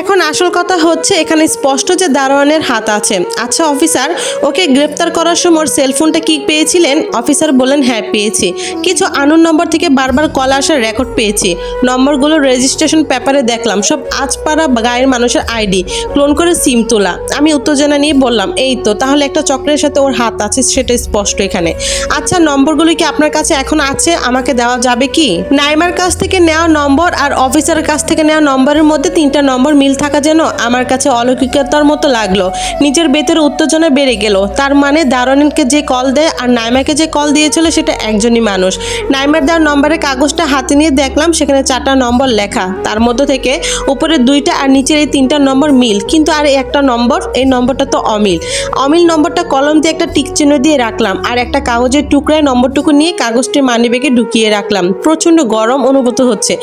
এখন আসল কথা হচ্ছে, এখানে স্পষ্ট যে দারোয়ানের হাত আছে। আচ্ছা অফিসার, ওকে গ্রেপ্তার করার সময় সেলফোনটা কি পেয়েছিলেন? অফিসার বললেন হ্যাঁ পেয়েছি। কিছু আনুন নম্বর থেকে বারবার কল আসার রেকর্ড পেয়েছি। নম্বরগুলো রেজিস্ট্রেশন পেপারে দেখলাম। সব আজপাড়া গায়ের মানুষের আইডি ক্লোন করে সিম তোলা। আমি উত্তেজনা নিয়ে বললাম, এই তো, তাহলে একটা চক্রের সাথে ওর হাত আছে, সেটা স্পষ্ট এখানে। আচ্ছা নম্বরগুলো কি আপনার কাছে এখন আছে? আমাকে দেওয়া যাবে কি? নাইমার কাছ থেকে নেওয়া নম্বর আর অফিসারের কাছ থেকে নেওয়া নম্বরের মধ্যে তিনটা নম্বর মিল থাকা যেন আমার কাছে অলৌকিকতার মতো লাগল। নিজের বেতের উত্তেজনা বেড়ে গেল। তার মানে দারোয়ানকে যে কল দেয় আর নাইমাকে যে কল দিয়েছিল সেটা একজনই মানুষ। নাইমার দেওয়ার নম্বরের কাগজটা হাতে নিয়ে দেখলাম, সেখানে চারটা নম্বর লেখা। তার মধ্যে থেকে উপরে দুইটা আর নিচের এই তিনটা নম্বর মিল। কিন্তু আর একটা নম্বর, এই নম্বরটা তো অমিল। অমিল নম্বরটা কলম দিয়ে একটা টিক চিহ্ন দিয়ে রাখলাম আর একটা কাগজের টুকরায় নম্বরটুকু নিয়ে কাগজটি মানিব্যাগে ঢুকিয়ে রাখলাম। প্রচণ্ড গরম অনুভূত হচ্ছে।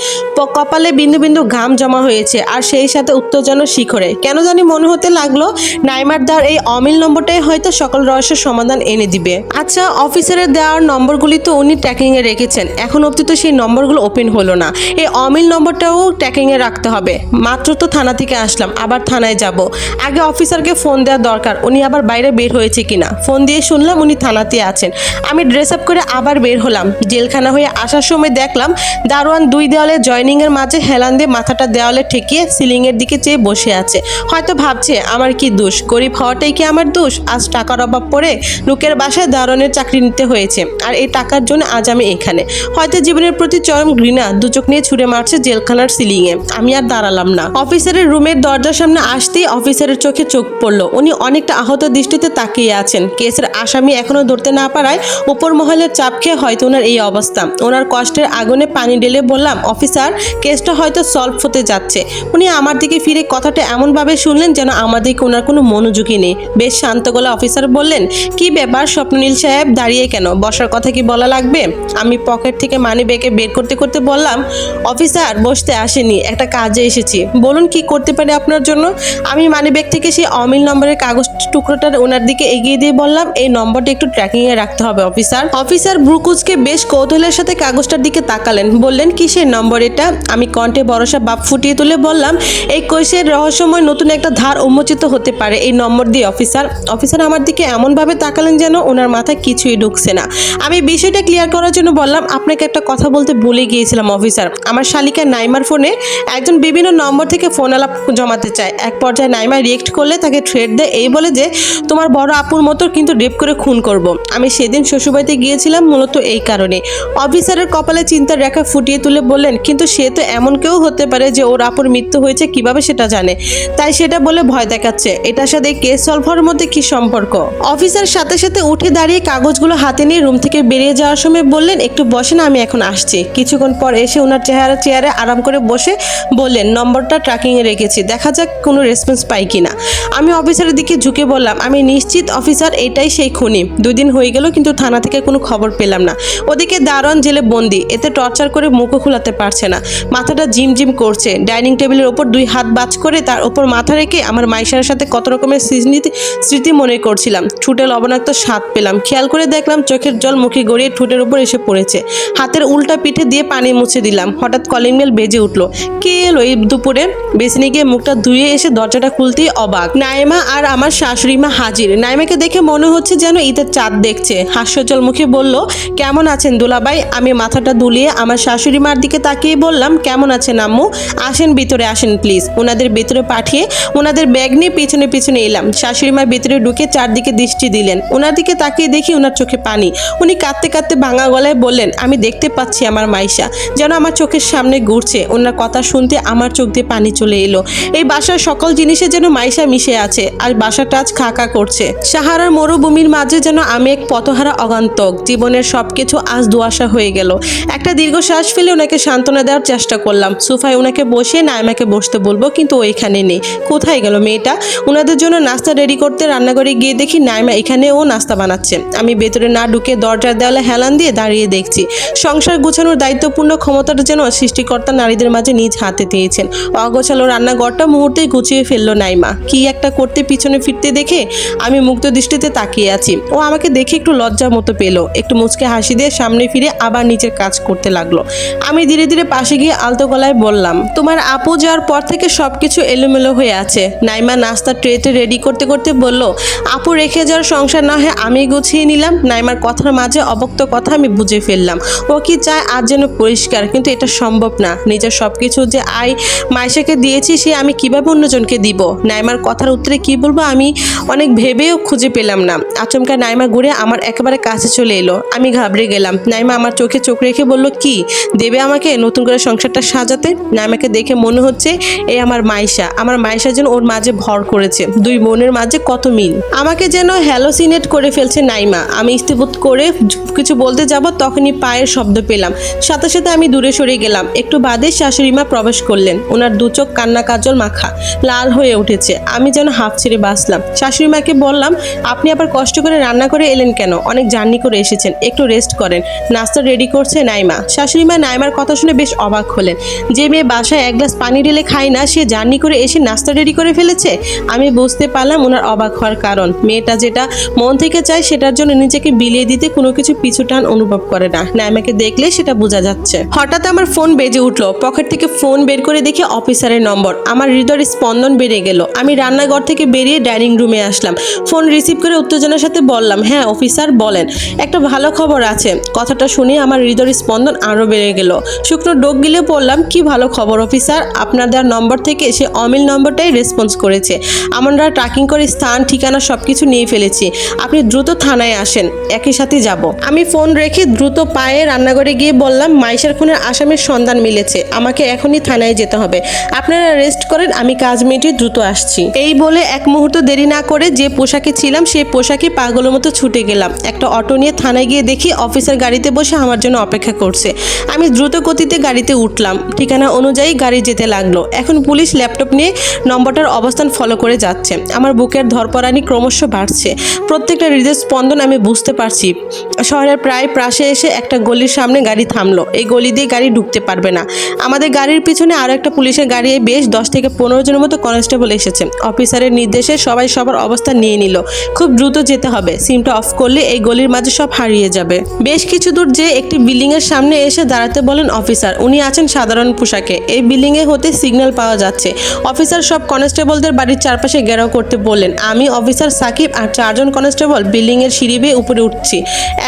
কপালে বিন্দু বিন্দু ঘাম জমা হয়েছে আর সেই সাথে উত্তেজনা শিখরে। কেন জানি মনে হতে লাগল, নাইমার দার এই অমিল নম্বরটাই হয়তো সকল রহস্যের সমাধান এনে দিবে। আচ্ছা অফিসারের দেওয়ার নম্বরগুলি তো উনি ট্র্যাকিংয়ে রেখেছেন। এখন অব্দি তো সেই নম্বরগুলো ওপেন হলো না। এই অমিল নম্বরটাও ট্র্যাকিংয়ে রাখতে হবে। মাত্র তো থানা থেকে আসলাম, আবার থানায় যাব। আগে অফিসারকে ফোন দেওয়ার দরকার, উনি আবার বাইরে বের হয়েছে কিনা। ফোন দিয়ে শুনলাম উনি থানাতে আছেন। আমি ড্রেস আপ করে আবার বের হলাম। জেলখানা হয়ে আসার সময় দেখলাম, দারোয়ান দুই দেওয়ালে জয়নিংয়ের মাঝে হেলান দিয়ে মাথাটা দেওয়ালে ঠেকিয়ে সিলিংয়ের দিকে চেয়ে বসে আছে। হয়তো ভাবছে, আমার কি দোষ? গরিব হওয়াটাই কি আমার দোষ? আজ টাকার অভাব পড়ে লোকের বাসায় দারোয়ানের চাকরি নিতে হয়েছে, আর এই টাকার জন্য আজ আমি এখানে। হয়তো জীবনের প্রতি চরম ঘৃণা দুচোখ নিয়ে ছুড়ে মারছে জেলখানার সিলিংয়ে আমি আর দাঁড়ালাম না। অফিসারের রুমের দরজার সামনে আসতেই অফিসারের চোখে চোখ পড়ল। উনি অনেকটা আহত দৃষ্টিতে তাকিয়ে আছেন। কেসের আসামি এখনও ধরতে না পারায় উপর মহলের চাপ খেয়ে হয়তো ওনার এই অবস্থা। ওনার কষ্টের আগুনে পানি ঢেলে বললাম, অফিসার, কেসটা হয়তো সলভ হতে যাচ্ছে। উনি আমার দিকে ফিরে কথাটা এমনভাবে শুনলেন যেন আমার দিকে ওনার কোনো মনোযোগী নেই। বেশ শান্ত গলা অফিসার বললেন, কি ব্যাপার স্বপ্নীল সাহেব, দাঁড়িয়ে কেন? বসার কথা কি বলা লাগবে? আমি পকেট থেকে মানি ব্যাগে বের করতে করতে বললাম, অফিসার, বসতে আসেনি, একটা কাজে এসেছি। বলুন কি করতে পারি আপনার জন্য? আমি মানি ব্যাগ থেকে সেই অমিল নম্বরের কাগজ টুকরোটা ওনার দিকে এগিয়ে দিয়ে বললাম, এই নম্বরটা একটু ট্র্যাকিং এ রাখতে হবে, অফিসার। অফিসার ব্রুকুজকে বেশ কৌতূহলের সাথে কাগজটার দিকে তাকালেন, বললেন, কিসের নম্বর এটা? আমি কণ্ঠে ভরসা বাপ ফুটিয়ে তুলে বললাম এই কৈশের রহস্যময় নতুন একটা ধার উন্মোচিত হতে পারে। এই নম্বর দিয়ে অফিসার অফিসার আমার দিকে এমনভাবে তাকালেন যেন ওনার মাথায় কিছুই ঢুকছে না। আমি বিষয়টা ক্লিয়ার করার জন্য বললাম, আপনাকে একটা কথা বলতে ভুলে গিয়েছিলাম, অফিসার। আমার শালিকা নাইমার ফোনে একজন বিভিন্ন নম্বর থেকে ফোন আলাপ জমাতে চায়। এক পর্যায়ে নাইমা রিয়েক্ট করলে তাকে থ্রেড দেয়, এই বলে যে, তোমার বড় আপুর মতো কিন্তু রেপ করে খুন করব। আমি সেদিন শ্বশুরবাড়িতে গিয়েছিলাম মূলত এই কারণে। অফিসারের কপালে চিন্তার রেখা ফুটিয়ে তুলে বললেন, কিন্তু সে তো এমন কেউ হতে পারে যে ওর আপুর মৃত্যু হয়েছে কীভাবে সেটা জানে? তাই সেটা বলে ভয় দেখাচ্ছে। এটার সাথে কেস সলভ হওয়ার মধ্যে কি সম্পর্ক? অফিসার সাথে সাথে উঠে দাঁড়িয়ে কাগজগুলো হাতে নিয়ে রুম থেকে বেরিয়ে যাওয়ার সময় বললেন, একটু বসেন আমি এখন আসছি। কিছুক্ষণ পর এসে ওনার চেহারা, চেয়ারে আরাম করে বসে বললেন, নম্বরটা ট্র্যাকিংয়ে রেখেছি, দেখা যাক কোনো রেসপন্স পাই কিনা। আমি অফিসারের দিকে ঝুঁকে বললাম, আমি নিশ্চিত অফিসার এটাই সেই খুনি। দুদিন হয়ে গেল, কিন্তু থানা থেকে কোনো খবর পেলাম না। ওদিকে দারোয়ান জেলে বন্দি, এতে টর্চার করে মুখও খোলাতে পারছে না। মাথাটা জিম জিম করছে। ডাইনিং টেবিলের ওপর দুই হাত বাজ করে তার ওপর মাথা রেখে আমার মাইশার সাথে কত রকমের স্মৃতি স্মৃতি মনে করছিলাম। ঠুটে লবণাক্ত স্বাদ পেলাম। খেয়াল করে দেখলাম চোখের জল মুখে গড়িয়ে ঠোঁটের উপর এসে পড়েছে। হাতের উল্টা পিঠে দিয়ে পানি মুছে দিলাম। হঠাৎ কলিং বেল বেজে উঠল। কে এলো এই দুপুরে? বেসিনে গিয়ে মুখটা ধুয়ে এসে দরজাটা খুলতেই অবাক। নাইমা আর আমার শাশুড়ি মা হাজির। নাইমাকে দেখে মনে হচ্ছে যেন ঈদের চাঁদ দেখছে। হাস্যজল মুখে বলল, কেমন আছেন দুলাভাই? আমি মাথাটা দুলিয়ে আমার শাশুড়ি মার দিকে তাকিয়ে বললাম, কেমন আছেন আম্মু? আসেন, ভিতরে আসেন প্লিজ ওনাদের ভেতরে পাঠিয়ে ওনাদের ব্যাগ নিয়ে পিছনে পিছনে এলাম। শাশুড়ি মা ভেতরে ঢুকে চারদিকে দৃষ্টি দিলেন। ওনার দিকে তাকিয়ে দেখি ওনার চোখে পানি। উনি কাঁদতে কাঁদতে ভাঙা গলায় বললেন, আমি দেখতে পাচ্ছি আমার মাইশা। যেন আমার চোখের সামনে ঘুরছে। ওনার কথা শুনতে আমার চোখ দিয়ে পানি চলে এলো। এই বাসার সকল জিনিসে যেন মাইশা মিশে আছে আর বাসাটা আজ খাকা করছে। সাহারার মরুভূমির মাঝে যেন আমি এক পথহারা অগান্তক। জীবনের সবকিছু আজ দুয়াশা হয়ে গেল। একটা দীর্ঘশ্বাস ফেলে ওনাকে সান্ত্বনা দেওয়ার চেষ্টা করলাম। সোফায় ওনাকে বসিয়ে নাইমাকে বসতে বলব, কিন্তু ও এখানে নেই। কোথায় গেল মেয়েটা? ওনাদের জন্য নাস্তা রেডি করতে রান্নাঘরে গিয়ে দেখি নাইমা এখানে ও নাস্তা বানাচ্ছে। আমি ভেতরে না ঢুকে দরজার দেওয়ালে হেলান দিয়ে দাঁড়িয়ে দেখছি। সংসার গুছানোর দায়িত্বপূর্ণ ক্ষমতাটা যেন সৃষ্টিকর্তা নারীদের মাঝে নিজ হাতে দিয়েছেন। অগোছালো রান্নাঘরটা মুহূর্তেই গুছিয়ে ফেলল নাইমা। কি একটা করতে পিছনে ফিরতে দেখে আমি মুক্ত দৃষ্টিতে তাকিয়ে আছি। ও আমাকে দেখে একটু লজ্জার মতো পেল। একটু মুচকে হাসি দিয়ে সামনে ফিরে আবার নিজের কাজ করতে লাগল। আমি ধীরে ধীরে পাশে গিয়ে আলতো গলায় বললাম, তোমার আপু যাওয়ার পর থেকে সব কিছু এলোমেলো হয়ে আছে। নাইমা নাস্তা ট্রেতে রেডি করতে করতে বলল, আপু রেখে যাওয়ার সংসার না হয় আমি গুছিয়ে নিলাম। নাইমার কথার মাঝে অবক্ত কথা আমি বুঝে ফেললাম। ও কি চায় আজ যেন পরিষ্কার, কিন্তু এটা সম্ভব না। নিজের সব কিছু যে আই মাইশাকে দিয়েছি, সে আমি কীভাবে অন্যজনকে দিব? নাইমার কথার উত্তরে কি বলব আমি অনেক ভেবেও খুঁজে পেলাম না। আচমকা নাইমা ঘুরে আমার একেবারে কাছে চলে এলো। আমি ঘাবড়ে গেলাম। নাইমা আমার চোখে চোখ রেখে বলল, কি, দেবে আমাকে নতুন করে সংসারটা সাজাতে? নাইমাকে দেখে মনে হচ্ছে এই আমার মাইশা। আমার মাইশা যেন ওর মাঝে ভর করেছে। দুই বোনের মাঝে কত মিল। আমাকে যেন হ্যালোসিনেট করে ফেলছে নাইমা। আমি ইস্তিবোধ করে কিছু বলতে যাব, তখনই পায়ের শব্দ পেলাম। সাথে সাথে আমি দূরে সরে গেলাম। একটু বাদে শাশুড়িমা প্রবেশ করলেন। ওনার দু চোখ কান্না কাজল মাখা, লাল হয়ে উঠেছে। আমি যেন হাফ ছেড়ে বাঁচলাম। শাশুড়িমাকে বললাম, আপনি আবার কষ্ট করে রান্না করে এলেন কেন? অনেক জার্নি করে এসেছেন। একটু রেস্ট করেন। নাস্তা রেডি করছে নাইমা। শাশুড়ি মা নাইমার কথা শুনে বেশ অবাক হলেন। যে মেয়ে বাসায় এক গ্লাস পানি ঢেলে খায় না, সে জার্নি করে এসে নাস্তা রেডি করে ফেলেছে? আমি বুঝতে পারলাম ওনার অবাক হওয়ার কারণ। মেয়েটা যেটা মন থেকে চায় সেটার জন্য নিজেকে বিলিয়ে দিতে কোনো কিছু পিছু টান অনুভব করে না। নাইমাকে দেখলে সেটা বোঝা যাচ্ছে। হঠাৎ আমার ফোন বেজে উঠল। পকেট থেকে ফোন বের করে দেখি অফিসারের নম্বর। আমার হৃদয়ের স্পন্দন বেড়ে গেল। আমি রান্নাঘর থেকে বেরিয়ে ডাইনিং রুমে আসলাম। ফোন রিসিভ করে উত্তেজনার সাথে বললাম হ্যাঁ অফিসার, বলেন। একটা ভালো খবর আছে। কথাটা শুনে আমার হৃদয়ের স্পন্দন আরও বেড়ে গেল। শুকনো ডোক গিলে বললাম, কি ভালো খবর, অফিসার? আপনার দেওয়ার নম্বর থেকে সে অমিল নম্বরটাই রেসপন্স করেছে। আমরা ট্র্যাকিং করে স্থান, ঠিকানা সব কিছু নিয়ে ফেলেছি। আপনি দ্রুত থানায় আসেন, একই সাথে যাব। আমি ফোন রেখে দ্রুত পায়ে রান্নাঘরে গিয়ে বললাম, মাইশার খুনের আসামির সন্ধান মিলেছে, আমাকে এখনই থানায় যেতে হবে। আপনারা রেস্ট করেন, আমি কাজ মিটিয়ে দ্রুত আসছি। এই বলে এক মুহূর্ত দেরি না করে যে পোশাকে ছিলাম, সেই পোশাকে পাগলের মতো ছুটে গেলাম। একটা অটো নিয়ে থানায় গিয়ে দেখি অফিসার গাড়িতে বসে আমার জন্য অপেক্ষা করছে। আমি দ্রুত গতিতে গাড়িতে উঠলাম। ঠিকানা অনুযায়ী গাড়ি যেতে লাগল। এখন পুলিশ ল্যাপটপ নিয়ে নম্বরটার অবস্থান ফলো করে যাচ্ছে। আমার বুকের ধরপরানি ক্রমশ বাড়ছে। প্রত্যেকটা হৃদয় স্পন্দন আমি বুঝতে পারছি। শহরের প্রায় পাশে এসে একটা গলির সামনে গাড়ি থামলো। এই গলি দিয়ে গাড়ি ঢুকতে পারবে না। আমাদের গাড়ির পিছনে আরও একটা পুলিশের গাড়ি বেশ দশ থেকে পনেরো জনের মতো কনস্টেবল এসেছে। অফিসারের নির্দেশে সবাই সবার অবস্থান নিয়ে নিল। খুব দ্রুত যেতে হবে। সিমটা অফ করলে এই গলির মাঝে সব হারিয়ে যাবে। বেশ কিছু দূর যে একটি বিল্ডিং এর সামনে এসে দাঁড়াতে বলেন অফিসার। উনি আছেন সাধারণ পোশাকে। এই বিল্ডিং এ হতে সিগন্যাল পাওয়া যাচ্ছে। অফিসার সব কনস্টেবলদের বাড়ির চারপাশে ঘেরাও করতে বললেন। আমি অফিসার সাকিব আর চারজন কনস্টেবল বিল্ডিং এর সিঁড়ি বেয়ে উপরে উঠছি।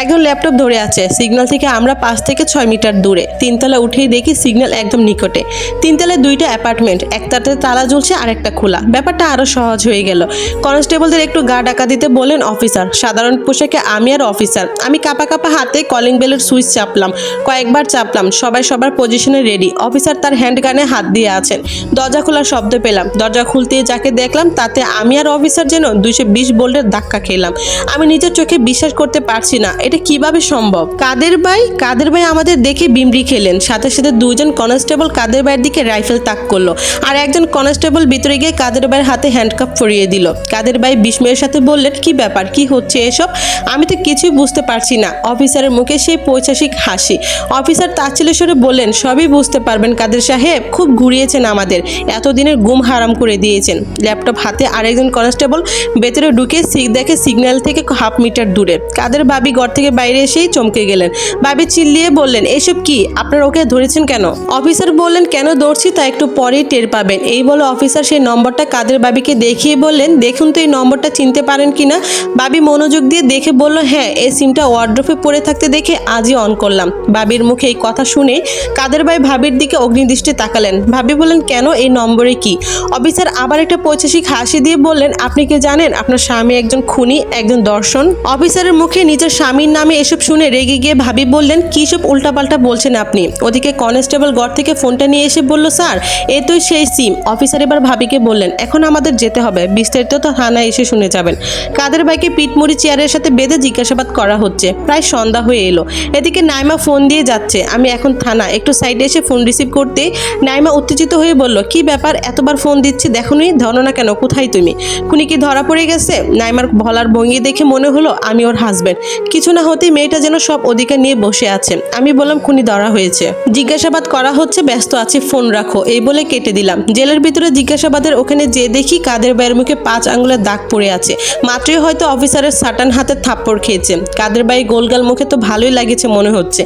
একজন ল্যাপটপ ধরে আছে। সিগন্যাল থেকে আমরা পাঁচ থেকে ছয় মিটার দূরে। তিনতলা উঠেই দেখি সিগন্যাল একদম নিকটে। তিনতলায় দুইটা অ্যাপার্টমেন্ট। একটাতে তালা ঝুলছে আর একটা খোলা। ব্যাপারটা আরও সহজ হয়ে গেল। কনস্টেবলদের একটু গা ডাকা দিতে বলেন অফিসার। সাধারণ পোশাকে আমি আর অফিসার। আমি কাপা কাপা হাতে কলিং বেলের সুইচ চাপলাম। কয়েকবার চাপলাম। সবাই সবার পজিশনে রেডি। অফিসার তার হ্যান্ড গানে হাত দিয়ে আছেন। দরজা খোলার শব্দ পেলাম। দরজা খুলতে যাকে দেখলাম, তাতে আমি আর অফিসার যেন দুইশো বিশ বোল্টের ধাক্কা খেলাম। আমি নিজের চোখে বিশ্বাস করতে পারছি না, এটা কীভাবে সম্ভব? কাদের ভাই? কাদের ভাই আমাদের দেখে বিমরি খেলেন। সাথে সাথে দুইজন কনস্টেবল কাদের ভাইয়ের দিকে রাইফেল তাক করল আর একজন কনস্টেবল ভিতরে গিয়ে কাদের ভাইয়ের হাতে হ্যান্ডকাপ পরিয়ে দিল। কাদের ভাই বিস্ময়ের সাথে বললেন, কি ব্যাপার? কি হচ্ছে এসব? আমি তো কিছুই বুঝতে পারছি না। অফিসারের মুখে সেই পৈশাসিক হাসি। অফিসার তাচ্ছিলের সরে বললেন, সবই বুঝতে পারবেন কাদের সাহেব। খুব ঘুরিয়েছেন আমাদের এতদিনের গুম হারাম করে দিয়েছেন। ল্যাপটপ হাতে আরেকজন কনস্টেবল ভেতরে ঢুকে দেখে সিগন্যাল থেকে হাফ মিটার দূরে। কাদের বাবি ঘর থেকে বাইরে এসেই চমকে গেলেন। বাবি চিল্লিয়ে বললেন, এসব কি? আপনারা ওকে ধরেছেন কেন? অফিসার বললেন, কেন দৌড়ছি তা একটু পরেই টের পাবেন। এই বলে অফিসার সেই নম্বরটা কাদের বাবিকে দেখিয়ে বললেন, দেখুন তো এই নম্বরটা চিনতে পারেন কিনা বাবি মনোযোগ দিয়ে দেখে বলল হ্যাঁ এই সিমটা ওয়ার্ড্রোফে পড়ে থাকতে দেখে আজই অন করলাম। বাবির মুখে এই কথা শুনে কাদের ভাই ভাবির দিকে অগ্নিদৃষ্টি তাকালেন। ভাবি বললেন কেন? এই নম্বরে কি? অফিসার আবার একটা পৈশাসিক হাসি দিয়ে বললেন, আপনি কি জানেন, আপনার স্বামী একজন খুনি, একজন দর্শন? অফিসারের মুখে নিজের স্বামীর নামে এসব শুনে রেগে গিয়ে ভাবি বললেন, কী সব উল্টাপাল্টা বলছেন আপনি? ওদিকে কনস্টেবল ঘর থেকে ফোনটা নিয়ে এসে বলল, স্যার, এ তো সেই সিম। অফিসার এবার ভাবিকে বললেন, এখন আমাদের যেতে হবে। বিস্তারিত তো থানায় এসে শুনে যাবেন। কাদের ভাইকে পিঠমুড়ি চেয়ারের সাথে বেঁধে জিজ্ঞাসাবাদ করা হচ্ছে। প্রায় সন্ধ্যা হয়ে এলো। এদিকে নাইমা ফোন দিয়ে যাচ্ছে। আমি এখন থানা, একটু সাইডে এসে ফোন রিসিভ করতে নাইমা উত্তেজিত হয়ে বলল, কি ব্যাপার? এতবার ফোন দিচ্ছি, দেখুনি? ধরো না কেন? কোথায় তুমি? খুনি কি ধরা পড়ে গেছে? নাইমার ভলার ভঙ্গি দেখে মনে হলো, আমি ওর হাজবেন্ড কিছু না হতেই মেয়েটা যেন সব অধিকার নিয়ে বসে আছে। আমি বললাম, খুনি ধরা হয়েছে। জিজ্ঞাসাবাদ করা হচ্ছে, ব্যস্ত আছি, ফোন রাখো। এই বলে কেটে দিলাম। জেলের ভিতরে জিজ্ঞাসাবাদের ওখানে যে দেখি কাদের বাইয়ের মুখে পাঁচ আঙুলের দাগ পড়ে আছে। মাত্রই হয়তো অফিসারের সাটান হাতে থাপ্পড় খেয়েছে। কাদের বাই গোলগাল মুখে তো ভালোই লাগেছে মনে হচ্ছে।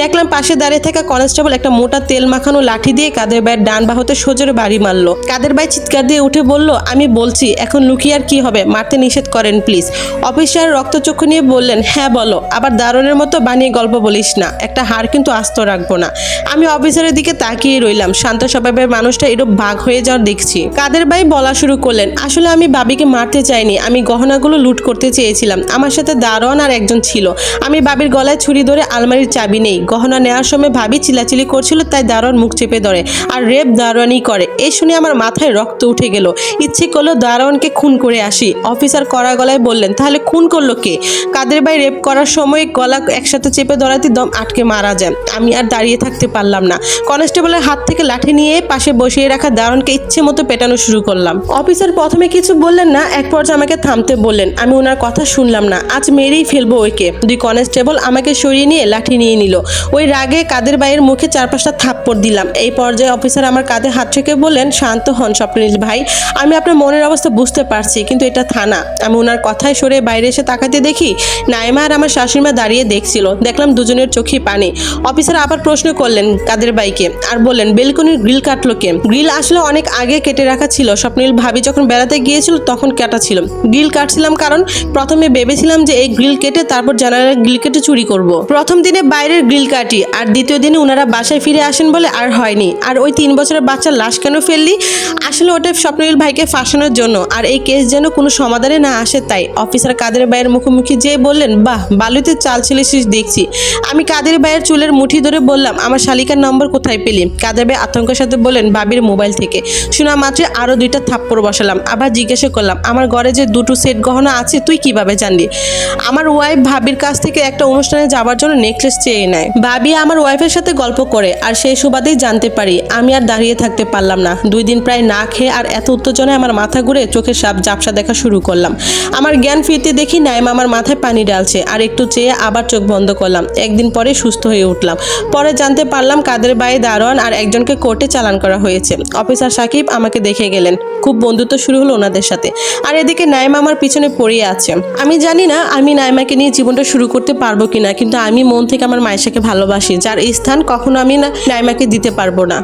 দেখলাম পাশে দাঁড়িয়ে থাকা কনস্টেবল একটা মোটা তেল মাখানো লাঠি দিয়ে কাদের বাইয়ের ডান বাহুতে সজোরে বাড়ি মারলো। কাদের ভাই চিৎকার দিয়ে উঠে বলল, আমি বলছি, এখন লুকিয়ে আর কি হবে? মারতে নিষেধ করেন প্লিজ অফিসার রক্তচক্ষু নিয়ে বললেন হ্যাঁ বলো, আবার দারুণের মতো বানিয়ে গল্প বলিস না। একটা হার কিন্তু আস্ত রাখব না। আমি অফিসারের দিকে তাকিয়ে রইলাম, শান্ত স্বভাবের মানুষটা এরূপ ভাগ হয়ে যাওয়ার দেখছি। কাদের ভাই বলা শুরু করলেন, আসলে আমি বাবিকে মারতে চাইনি, আমি গহনাগুলো লুট করতে চেয়েছিলাম। আমার সাথে দারোয়ান আর একজন ছিল। আমি বাবির গলায় ছুরি ধরে আলমারির চাবি নেই। গহনা নেওয়ার সময় ভাবি চিলাচিলি করছিল, তাই দারোয়ান মুখ চেপে ধরে। আর রেপ দারোয়ানই করে। এ শুনে আমার মাথায় রক্ত উঠে গেল। ইচ্ছে করল দারোয়ানকে খুন করে আসি। অফিসার কড়া গলায় বললেন, তাহলে খুন করল কে? কাদের ভাই রেপ করার সময় গলা একসাথে চেপে ধরাতে দম আটকে মারা যায়। আমি আর দাঁড়িয়ে থাকতে পারলাম না। কনস্টেবলের হাত থেকে লাঠি নিয়ে পাশে বসিয়ে রাখা দারোয়ানকে ইচ্ছে মতো পেটানো শুরু করলাম। অফিসার প্রথমে কিছু বললেন না, এক পর্যায়ে আমাকে থামতে বললেন। আমি ওনার কথা শুনলাম না। আজ মেরেই ফেলব ওইকে দুই কনস্টেবল আমাকে সরিয়ে নিয়ে লাঠি নিয়ে নিল। ওই রাগে কাদের ভাইয়ের মুখে চার পাঁচটা থাপ্পড় দিলাম। এই পর্যায়ে অফিসার আমার কাঁধে হাত থেকে বললেন, শান্ত হন স্বপ্নীল ভাই। আমি আপনার মনের অবস্থা বুঝতে পারছি, কিন্তু এটা থানা। আমি ওনার কথায় সরে বাইরে এসে তাকাতে দেখি নাইমা আর আমার শাশুড়িমা দাঁড়িয়ে দেখছিল। দেখলাম দুজনের চোখে পানি। অফিসার আবার প্রশ্ন করলেন কাদের ভাইকে আর বললেন, বেলকনির গ্রিল কাটলো কে? গ্রিল আসলে অনেক আগে কেটে রাখা ছিল। স্বপ্নীল ভাবি যখন বেড়াতে গিয়েছিল তখন কাটা ছিল। গ্রিল কাটছিলাম কারণ প্রথমে ভেবেছিলাম যে এই গ্রিল কেটে তারপর জানালার গ্রিল কেটে চুরি করব। প্রথম দিনে বাইরের গ্রিল কাটি আর দ্বিতীয় দিনে ওনারা বাসায় ফিরে আসেন বলে আর হয়নি। আর ওই তিন বছরের বাচ্চার লাশ কেন ফেললি? আসলে ওটা স্বপ্নীল ভাইকে ফাঁসানোর জন্য। আর এই কেস যেন কোনো সমাধানে না আসে তাই। অফিসার কাদের ভাইয়ের মুখোমুখি যেয়ে বললেন, বাহ, বালুতে চাল ছেলেছিস দেখছি। আমি কাদের ভাইয়ের চুলের মুঠি ধরে বললাম, আমার শালিকার নম্বর কোথায় পেলি? কাদের ভাই আতঙ্কের সাথে বললেন, বাবির মোবাইল থেকে। শোনা মাত্রে আরও দুইটা থাপ্পড় বসালাম। আবার জিজ্ঞাসা করলাম, আমার ঘরে যে দুটো সেট গহনা আছে, তুই কীভাবে জানলি? আমার ওয়াইফ ভাবির কাছ থেকে একটা অনুষ্ঠানে যাওয়ার জন্য নেকলেস চেয়ে নেয়। ভাবি আমার ওয়াইফের সাথে গল্প করে, আর সেই সুবাদেই জানতে পারি। আমি আর দাঁড়িয়ে থাকতে পারলাম না। দুই দিন প্রায় না খেয়ে আর এত উত্তেজনায় আমার মাথা ঘুরে চোখের সাপ জাপসা দেখা শুরু করলাম। আমার জ্ঞান ফিরতে দেখি নাইমা আমার মাথায় পানি ডালছে আর একটু চেয়ে আবার চোখ বন্ধ করলাম। একদিন পরে সুস্থ হয়ে উঠলাম। পরে জানতে পারলাম কাদের বাই দারোয়ান আর একজনকে কোর্টে চালান করা হয়েছে। অফিসার সাকিব আমাকে দেখে গেলেন। খুব বন্ধুত্ব শুরু হলো ওনাদের সাথে। আর এদিকে নাইমা আমার পিছনে পড়িয়ে আছে। আমি জানি না আমি নাইমাকে নিয়ে জীবনটা শুরু করতে পারব কিনা, কিন্তু আমি মন থেকে আমার মায়েশাকে ভালোবাসি, যার স্থান কখনো আমি না নাইমাকে দিতে পারব না।